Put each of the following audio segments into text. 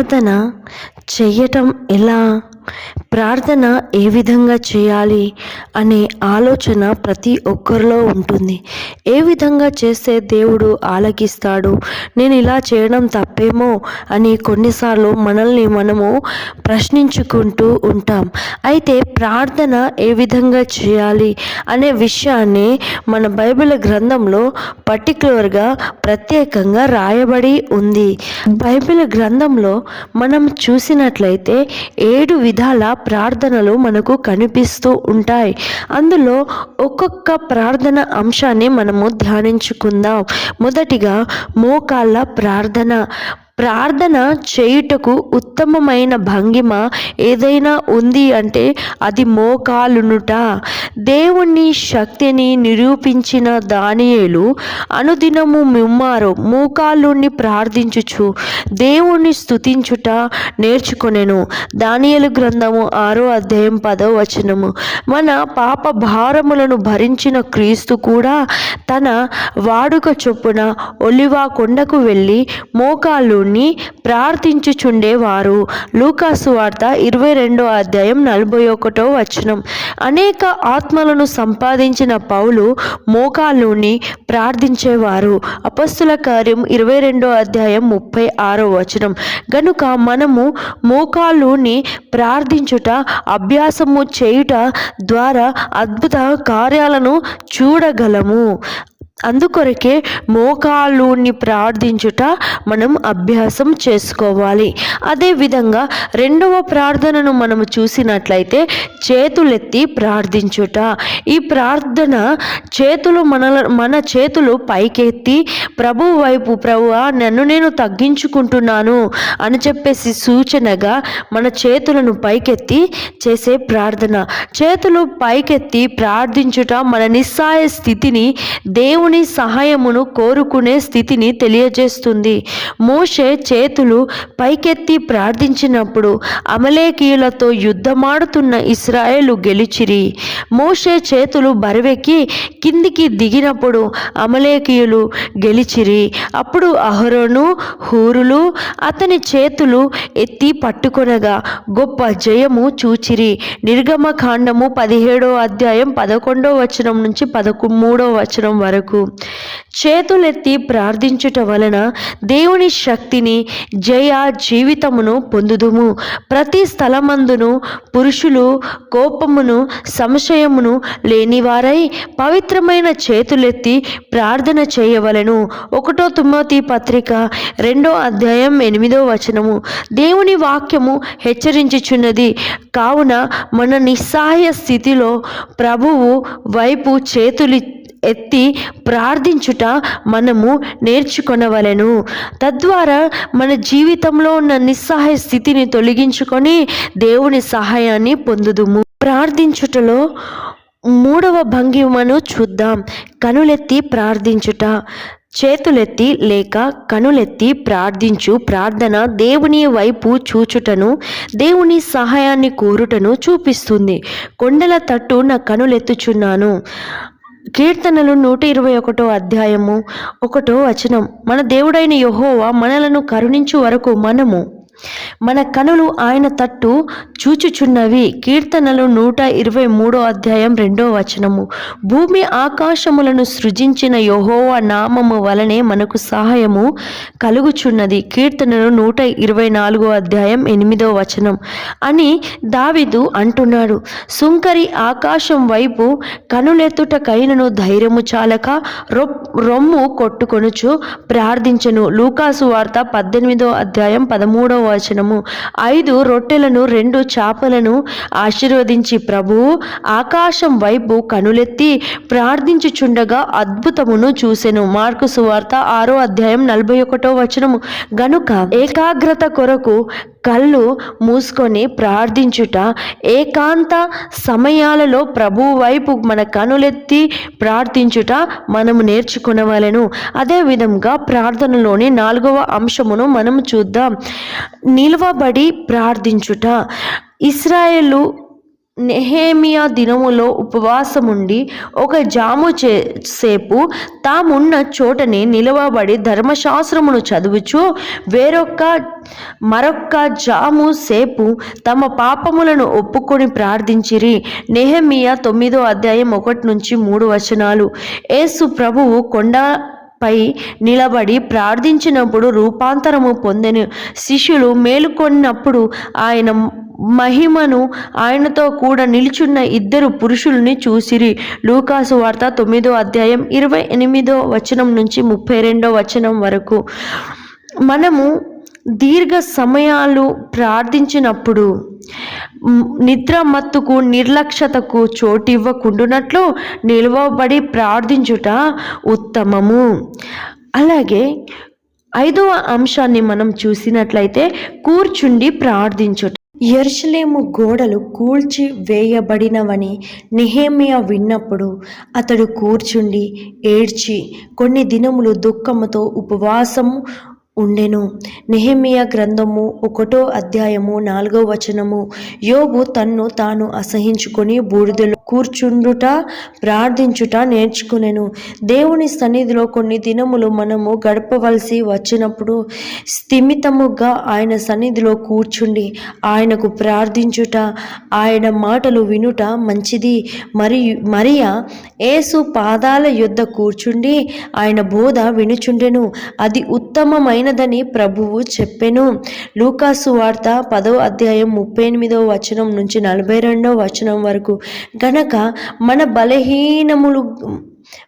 ప్రార్థన చెయ్యటం ఎలా? ప్రార్థన ఏ విధంగా చేయాలి అనే ఆలోచన ప్రతి ఒక్కరిలో ఉంటుంది. ఏ విధంగా చేస్తే దేవుడు ఆలకిస్తాడు? నేను ఇలా చేయడం తప్పేమో అని కొన్నిసార్లు మనల్ని మనము ప్రశ్నించుకుంటూ ఉంటాం. అయితే ప్రార్థన ఏ విధంగా చేయాలి అనే విషయాన్ని మన బైబిల్ గ్రంథంలో పర్టికులర్గా ప్రత్యేకంగా రాయబడి ఉంది. బైబిల్ గ్రంథంలో మనం చూసినట్లయితే ఏడు విధాల ప్రార్థనలు మనకు కనిపిస్తూ ఉంటాయి. అందులో ఒక్కొక్క ప్రార్థన అంశాన్ని మనము ధ్యానించుకుందాం. మొదటిగా మోకాళ్ళ ప్రార్థన. ప్రార్థన చేయుటకు ఉత్తమమైన భంగిమ ఏదైనా ఉంది అంటే అది మోకాలునుట. దేవుని శక్తిని నిరూపించిన దానియేలు అనుదినము మిమ్మారు మోకాలుణ్ణి ప్రార్థించుచు దేవుణ్ణి స్తుతించుట నేర్చుకొనెను. దానియలు గ్రంథము ఆరో అధ్యాయం పదో వచనము. మన పాప భారములను భరించిన క్రీస్తు కూడా తన వాడుక చొప్పున ఒలివా కొండకు వెళ్ళి మోకాలు దేవుణ్ణి ప్రార్థించుచుండేవారు. లూకాసు వార్త ఇరవై రెండో అధ్యాయం నలభై ఒకటో వచనం. అనేక ఆత్మలను సంపాదించిన పౌలు మోకాళ్ళుని ప్రార్థించేవారు. అపస్తుల కార్యం ఇరవై రెండో అధ్యాయం ముప్పై ఆరో వచనం. గనుక మనము మోకాళ్ళుని ప్రార్థించుట అభ్యాసము చేయుట ద్వారా అద్భుత కార్యాలను చూడగలము. అందుకొరకే మోకాళ్ళుని ప్రార్థించుట మనం అభ్యాసం చేసుకోవాలి. అదేవిధంగా రెండవ ప్రార్థనను మనం చూసినట్లయితే చేతులెత్తి ప్రార్థించుట. ఈ ప్రార్థన చేతులు మన మన చేతులు పైకెత్తి ప్రభు వైపు ప్రభువా నన్ను నేను తగ్గించుకుంటున్నాను అని చెప్పేసి సూచనగా మన చేతులను పైకెత్తి చేసే ప్రార్థన. చేతులు పైకెత్తి ప్రార్థించుట మన నిస్సాయ స్థితిని దేవుని సహాయమును కోరుకునే స్థితిని తెలియజేస్తుంది. మోషే చేతులు పైకెత్తి ప్రార్థించినప్పుడు అమలేకీయులతో యుద్ధమాడుతున్న ఇస్రాయేలు గెలిచిరి. మోషే చేతులు బరువెక్కి కిందికి దిగినప్పుడు అమలేకీయులు గెలిచిరి. అప్పుడు అహరోను హూరులు అతని చేతులు ఎత్తి పట్టుకొనగా గొప్ప జయము చూచిరి. నిర్గమకాండము పదిహేడో అధ్యాయం పదకొండో వచనం నుంచి పదకొ మూడో వచనం వరకు. చేతులెత్తి ప్రార్థించుట వలన దేవుని శక్తిని జయ జీవితమును పొందుదుము. ప్రతి స్థలమందును పురుషులు కోపమును సంశయమును లేనివారై పవిత్రమైన చేతులెత్తి ప్రార్థన చేయవలెను. ఒకటో తుమ్మతి పత్రిక రెండో అధ్యాయం ఎనిమిదో వచనము. దేవుని వాక్యము హెచ్చరించుచున్నది. కావున మన నిస్సహాయ స్థితిలో ప్రభువు వైపు చేతులు ఎత్తి ప్రార్థించుట మనము నేర్చుకొనవలెను. తద్వారా మన జీవితంలో ఉన్న నిస్సహాయ స్థితిని తొలగించుకొని దేవుని సహాయాన్ని పొందుదుము. ప్రార్థించుటలో మూడవ భంగిమను చూద్దాం. కనులెత్తి ప్రార్థించుట చేతులెత్తి లేక కనులెత్తి ప్రార్థించు. ప్రార్థన దేవుని వైపు చూచుటను దేవుని సహాయాన్ని కోరుటను చూపిస్తుంది. కొండల తట్టు నా కనులెత్తుచున్నాను. కీర్తనలు నూట ఇరవై ఒకటో అధ్యాయము ఒకటో వచనం. మన దేవుడైన యహోవా మనలను కరుణించు వరకు మనము మన కనులు ఆయన తట్టు చూచుచున్నవి. కీర్తనలు నూట ఇరవై మూడో అధ్యాయం రెండో వచనము. భూమి ఆకాశములను సృజించిన యహోవ నామము వలనే మనకు సహాయము కలుగుచున్నది. కీర్తనలు నూట ఇరవై నాలుగో అధ్యాయం ఎనిమిదో వచనం. అని దావిదు అంటున్నాడు. సుంకరి ఆకాశం వైపు కనులెత్తుటకైనను ధైర్యము చాలక రొమ్ము కొట్టుకొనుచు ప్రార్థించను. లూకాసు వార్త పద్దెనిమిదో అధ్యాయం పదమూడవ వచనము. ఐదు రొట్టెలను రెండు చేపలను ఆశీర్వదించి ప్రభువు ఆకాశం వైపు కనులెత్తి ప్రార్థించుచుండగా అద్భుతమును చూసెను. మార్కు సువార్త ఆరో అధ్యాయం నలభై ఒకటో వచనము. గనుక ఏకాగ్రత కొరకు కళ్ళు మూసుకొని ప్రార్థించుట ఏకాంత సమయాలలో ప్రభు వైపు మన కనులెత్తి ప్రార్థించుట మనము నేర్చుకునవలెను. అదేవిధంగా ప్రార్థనలోని నాలుగవ అంశమును మనం చూద్దాం. నిలవబడి ప్రార్థించుట. ఇస్రాయేలు నెహేమియా దినములో ఉపవాసముండి ఒక జాము చే సేపు తామున్న చోటనే నిలవబడి ధర్మశాస్త్రమును చదువుచు వేరొక్క మరొక్క జాము సేపు తమ పాపములను ఒప్పుకొని ప్రార్థించిరి. నెహమియా తొమ్మిదో అధ్యాయం ఒకటి నుంచి మూడు వచనాలు. యేసు ప్రభువు కొండ పై నిలబడి ప్రార్థించినప్పుడు రూపాంతరము పొందెను. శిష్యులు మేలుకొన్నప్పుడు ఆయన మహిమను ఆయనతో కూడా నిలుచున్న ఇద్దరు పురుషుల్ని చూసిరి. లూకాసు వార్త తొమ్మిదో అధ్యాయం ఇరవై ఎనిమిదో వచనం నుంచి ముప్పై రెండో వచనం వరకు. మనము దీర్ఘ సమయాలు ప్రార్థించినప్పుడు నిద్ర మత్తుకు నిర్లక్ష్యతకు చోటివ్వకుండునట్లు నిలువబడి ప్రార్థించుట ఉత్తమము. అలాగే ఐదవ అంశాన్ని మనం చూసినట్లయితే కూర్చుండి ప్రార్థించుట. ఎర్షలేము గోడలు కూల్చి వేయబడినవని నిహేమియా విన్నప్పుడు అతడు కూర్చుండి ఏడ్చి కొన్ని దినములు దుఃఖముతో ఉపవాసము ఉండెను. నెహమియా గ్రంథము ఒకటో అధ్యాయము నాలుగో వచనము. యోబు తన్ను తాను అసహించుకొని బూడిదలో కూర్చుండుట ప్రార్థించుట నేర్చుకునెను. దేవుని సన్నిధిలో కొన్ని దినములు మనము గడపవలసి వచ్చినప్పుడు స్థిమితముగా ఆయన సన్నిధిలో కూర్చుండి ఆయనకు ప్రార్థించుట ఆయన మాటలు వినుట మంచిది. మరియు మరియా ఏసు పాదాల యుద్ధ కూర్చుండి ఆయన బోధ వినుచుండెను. అది ఉత్తమమైన ఉత్తమమైనదని ప్రభువు చెప్పెను. లూకాసు వార్త పదో అధ్యాయం ముప్పై ఎనిమిదో వచనం నుంచి నలభై రెండో వచనం వరకు. గనక మన బలహీనములు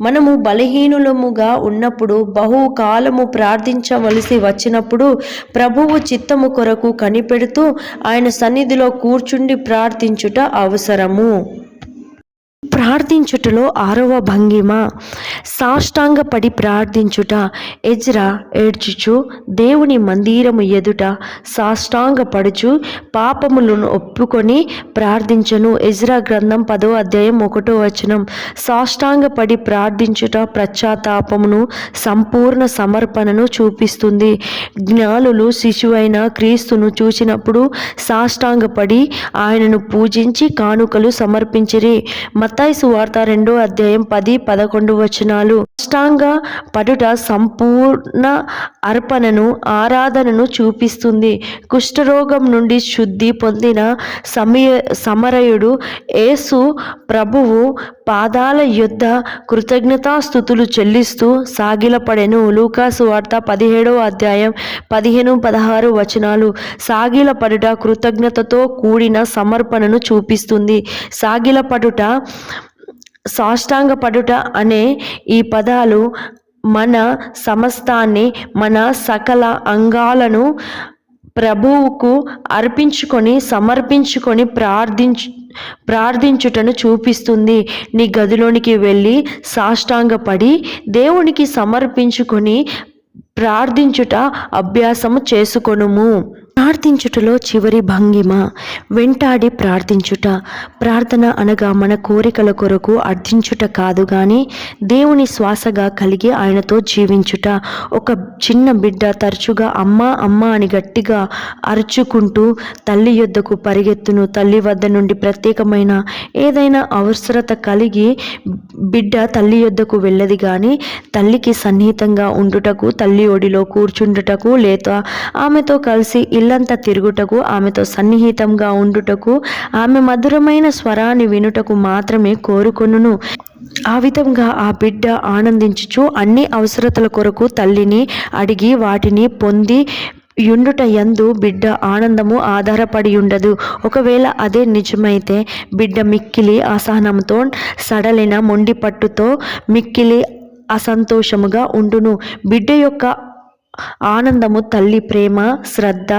మనము బలహీనులముగా ఉన్నప్పుడు బహుకాలము ప్రార్థించవలసి వచ్చినప్పుడు ప్రభువు చిత్తము కొరకు కనిపెడుతూ ఆయన సన్నిధిలో కూర్చుండి ప్రార్థించుట అవసరము. ప్రార్థించుటలో ఆరవ భంగిమ. సాష్టాంగపడి ప్రార్థించుట ఎజ్రా ఏడ్చుచు దేవుని మందిరము ఎదుట సాష్టాంగపడుచు పాపములను ఒప్పుకొని ప్రార్థించను. ఎజ్రా గ్రంథం పదో అధ్యాయం ఒకటో వచనం. సాష్టాంగపడి ప్రార్థించుట పశ్చాత్తాపమును సంపూర్ణ సమర్పణను చూపిస్తుంది. జ్ఞానులు శిశువైన క్రీస్తును చూసినప్పుడు సాష్టాంగపడి ఆయనను పూజించి కానుకలు సమర్పించిరి. మతాయి సువార్త రెండో అధ్యాయం పది పదకొండు వచనాలు. అష్టాంగ పడుట సంపూర్ణ అర్పణను ఆరాధనను చూపిస్తుంది. కుష్ఠరోగం నుండి శుద్ధి పొందిన సమయ సమరయుడు యేసు ప్రభువు పాదాల యొద్ద కృతజ్ఞతాస్థుతులు చెల్లిస్తూ సాగిలపడెను. లూకాసు వార్త పదిహేడవ అధ్యాయం పదిహేను పదహారు వచనాలు. సాగిలపడుట కృతజ్ఞతతో కూడిన సమర్పణను చూపిస్తుంది. సాగిలపడుట సాష్టాంగపడుట అనే ఈ పదాలు మన సమస్తాన్ని మన సకల అంగాలను ప్రభువుకు అర్పించుకొని సమర్పించుకొని ప్రార్థించు ప్రార్థించుటను చూపిస్తుంది. నీ గదిలోనికి వెళ్ళి సాష్టాంగపడి దేవునికి సమర్పించుకొని ప్రార్థించుట అభ్యాసము చేసుకొనుము. ప్రార్థించుటలో చివరి భంగిమ వెంటాడి ప్రార్థించుట ప్రార్థన అనగా మన కోరికల కొరకు అర్థించుట కాదు కానీ దేవుని శ్వాసగా కలిగి ఆయనతో జీవించుట. ఒక చిన్న బిడ్డ తరచుగా అమ్మ అమ్మ అని గట్టిగా అరుచుకుంటూ తల్లి యొద్దకు పరిగెత్తును. తల్లి వద్ద నుండి ప్రత్యేకమైన ఏదైనా అవసరత కలిగి బిడ్డ తల్లి యొద్దకు వెళ్ళది కానీ తల్లికి సన్నిహితంగా ఉండుటకు తల్లి ఒడిలో కూర్చుండుటకు లేదా ఆమెతో కలిసి ఇల్లంతా తిరుగుటకు ఆమెతో సన్నిహితంగా ఉండుటకు ఆమె మధురమైన స్వరాన్ని వినుటకు మాత్రమే కోరుకొనును. ఆ విధంగా ఆ బిడ్డ ఆనందించుచు అన్ని అవసరతల కొరకు తల్లిని అడిగి వాటిని పొంది యుండుట యందు బిడ్డ ఆనందము ఆధారపడి ఉండదు ఒకవేళ అదే నిజమైతే బిడ్డ మిక్కిలి అసహనంతో సడలిన మొండి పట్టుతో మిక్కిలి అసంతోషముగా ఉండును. బిడ్డ యొక్క ఆనందము తల్లి ప్రేమ శ్రద్ధ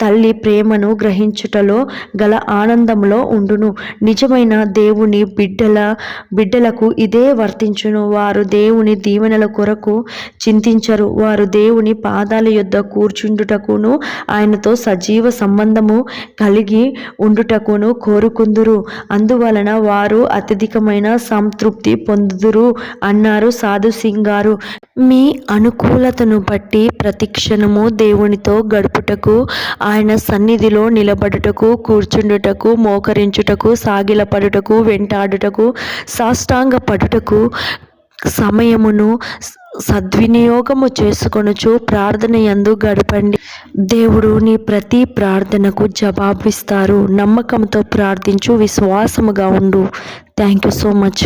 తల్లి ప్రేమను గ్రహించుటలో గల ఆనందంలో ఉండును. నిజమైన దేవుని బిడ్డల బిడ్డలకు ఇదే వర్తించును. వారు దేవుని దీవెనల కొరకు చింతించరు. వారు దేవుని పాదాల యొద్ద కూర్చుండుటకును ఆయనతో సజీవ సంబంధము కలిగి ఉండుటకును కోరుకుందురు. అందువలన వారు అత్యధికమైన సంతృప్తి పొందుదురు అన్నారు సాధు సింగ్ గారు మీ అనుకూలతను బట్టి ప్రతి క్షణము దేవునితో గడుపుటకు ఆయన సన్నిధిలో నిలబడుటకు కూర్చుండుటకు మోకరించుటకు సాగిలపడుటకు వెంటాడుటకు సాష్టాంగ పడుటకు సమయమును సద్వినియోగము చేసుకొనుచు ప్రార్థన యందు గడపండి. దేవుడు నీ ప్రతి ప్రార్థనకు జవాబిస్తారు. నమ్మకంతో ప్రార్థించు విశ్వాసముగా ఉండు. Thank you so much.